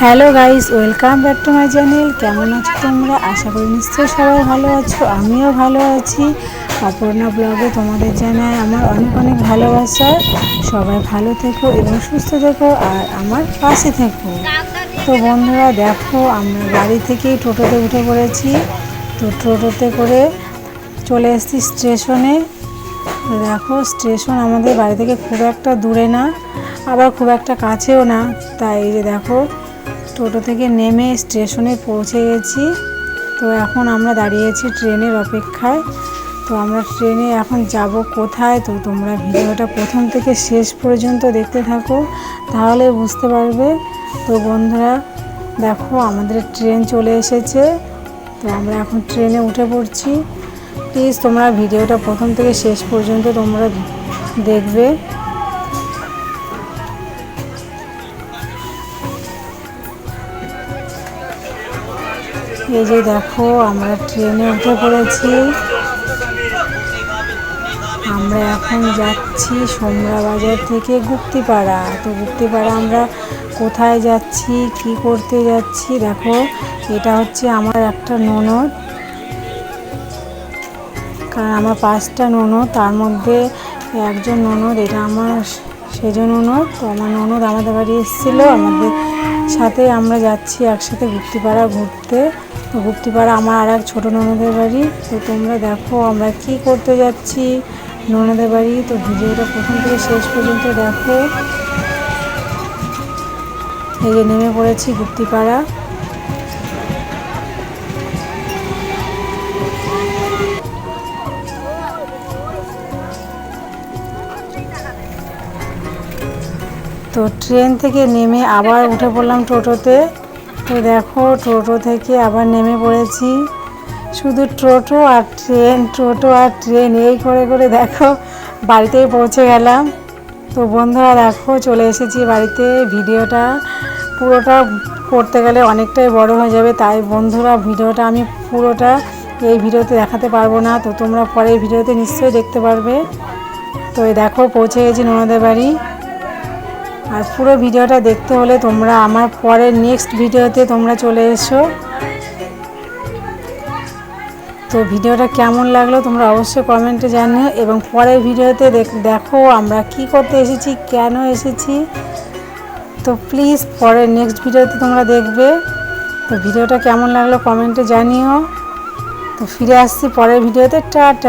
Hello guys, welcome back to my channel. কেমন আছো তোমরা? আশা করি নিশ্চয়ই সবাই ভালো আছো, আমিও ভালো আছি। অপর্ণা ব্লগে তোমাদের জানাই আমার অনেক অনেক ভালোবাসা। সবাই ভালো থেকো এবং সুস্থ থেকো আর আমার পাশে থেকো। তো বন্ধুরা, দেখো, আমরা বাড়ি থেকেই টোটোতে উঠে পড়েছি। তো টোটোতে করে চলে এসেছি স্টেশনে। দেখো, স্টেশন আমাদের বাড়ি থেকে খুব একটা দূরে না, আবার খুব একটা কাছেও না। তাই যে দেখো টোটো থেকে নেমে স্টেশনে পৌঁছে গেছি। তো এখন আমরা দাঁড়িয়েছি ট্রেনের অপেক্ষায়। তো আমরা ট্রেনে এখন যাব কোথায়? তো তোমরা ভিডিওটা প্রথম থেকে শেষ পর্যন্ত দেখতে থাকো, তাহলে বুঝতে পারবে। তো বন্ধুরা, দেখো আমাদের ট্রেন চলে এসেছে। তো আমরা এখন ট্রেনে উঠে পড়ছি। প্লিজ তোমরা ভিডিওটা প্রথম থেকে শেষ পর্যন্ত তোমরা দেখবে। এই যে দেখো, আমরা ট্রেনে উঠে পড়েছি। আমরা এখন যাচ্ছি সোমরা বাজার থেকে গুপ্তিপাড়া। তো গুপ্তিপাড়া আমরা কোথায় যাচ্ছি, কি করতে যাচ্ছি, দেখো, এটা হচ্ছে আমার একটা ননদ। কারণ আমার পাঁচটা ননদ, তার মধ্যে একজন ননদ, এটা আমার সেজ ননদ, তো আমার ননদ আমাদের বাড়ি এসেছিল। আমাদের সাথে আমরা যাচ্ছি একসাথে গুপ্তিপাড়া ঘুরতে। তো গুপ্তিপাড়া আমার আর এক ছোটো ননদের বাড়ি। তো তোমরা দেখো আমরা কি করতে যাচ্ছি ননদের বাড়ি। তো ভিডিওটা প্রথম থেকে শেষ পর্যন্ত দেখো। এই যে নেমে পড়েছি গুপ্তিপাড়া তো ট্রেন থেকে নেমে আবার উঠে পড়লাম টোটোতে। তো দেখো টোটো থেকে আবার নেমে পড়েছি। শুধু টোটো আর ট্রেন, টোটো আর ট্রেন, এই করে করে দেখো বাড়িতেই পৌঁছে গেলাম। তো বন্ধুরা দেখো চলে এসেছি বাড়িতে, ভিডিওটা পুরোটা করতে গেলে অনেকটাই বড় হয়ে যাবে, তাই বন্ধুরা ভিডিওটা আমি পুরোটা এই ভিডিওতে দেখাতে পারব না, তো তোমরা পরের ভিডিওতে নিশ্চয়ই দেখতে পারবে। তো দেখো পৌঁছে গেছি ননদের বাড়ি। আর পুরো ভিডিওটা দেখতে হলে তোমরা আমার পরের নেক্সট ভিডিওতে তোমরা চলে এসো। তো ভিডিওটা কেমন লাগল তোমরা অবশ্যই কমেন্টে জানিও এবং পরের ভিডিওতে দেখো আমরা কি করতে এসেছি, কেন এসেছি। তো প্লিজ পরের নেক্সট ভিডিওতে তোমরা দেখবে। তো ভিডিওটা কেমন লাগল কমেন্টে জানিও। তো ফিরে আসছি পরের ভিডিওতে, টাটা।